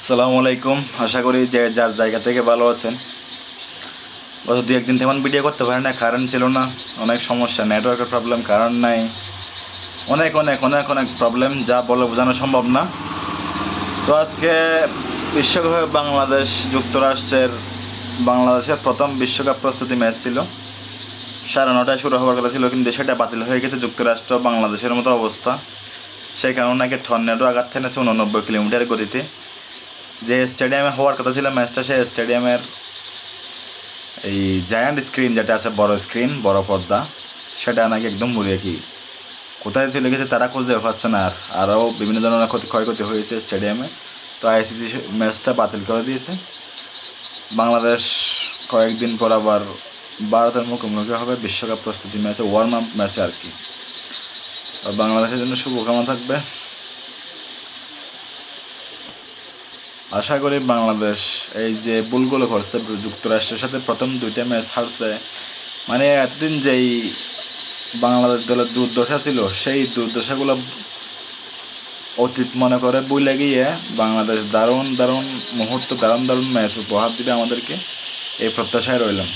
আসসালামু আলাইকুম। আশা করি যে যার জায়গা থেকে ভালো আছেন। গত দু একদিন তেমন ভিডিও করতে পারে না কারেন্ট ছিল না। অনেক সমস্যা নেটওয়ার্কের প্রবলেম কারেন্ট নাই। অনেক অনেক অনেক অনেক প্রবলেম যা বলে বোঝানো সম্ভব না। তো আজকে বিশ্বকাপে বাংলাদেশ যুক্তরাষ্ট্রের, বাংলাদেশের প্রথম বিশ্বকাপ প্রস্তুতি ম্যাচ ছিল। সাড়ে নটায় শুরু হওয়ার কথা ছিল, কিন্তু সেটা বাতিল হয়ে গেছে যুক্তরাষ্ট্র বাংলাদেশের মতো অবস্থা। সেই কারণে নাকি টর্নেডো আঘাত থেনেছে উননব্বই কিলোমিটার গতিতে। যে স্টেডিয়ামে হওয়ার কথা ছিল ম্যাচটা সেই স্টেডিয়ামের এই জায়ান্ট স্ক্রিন যেটা আছে, বড় স্ক্রিন বড় পর্দা, সেটা নাকি একদম মুড়িয়ে কি কোথায় চলে গেছে তারা খুঁজে পাচ্ছে না আর। আরও বিভিন্ন ধরনের ক্ষতি ক্ষয়ক্ষতি হয়েছে স্টেডিয়ামে তো আইসিসি ম্যাচটা বাতিল করে দিয়েছে। বাংলাদেশ কয়েকদিন পর আবার ভারতের মুখোমুখি হবে বিশ্বকাপ প্রস্তুতি ম্যাচে ওয়ার্ম আপ ম্যাচে আর কি। বাংলাদেশের জন্য শুভকামনা থাকবে। আশা করি বাংলাদেশ এই যে ভুলগুলো করছে যুক্তরাষ্ট্রের সাথে প্রথম দুইটা ম্যাচ হারছে মানে এতদিন যেই বাংলাদেশ দলের দুর্দশা ছিল, সেই দুর্দশাগুলো অতীত মনে করে বই লাগিয়ে বাংলাদেশ দারুণ দারুণ মুহূর্ত, দারুণ দারুণ ম্যাচ উপহার দিবে আমাদেরকে। এই প্রত্যাশায় রইলাম।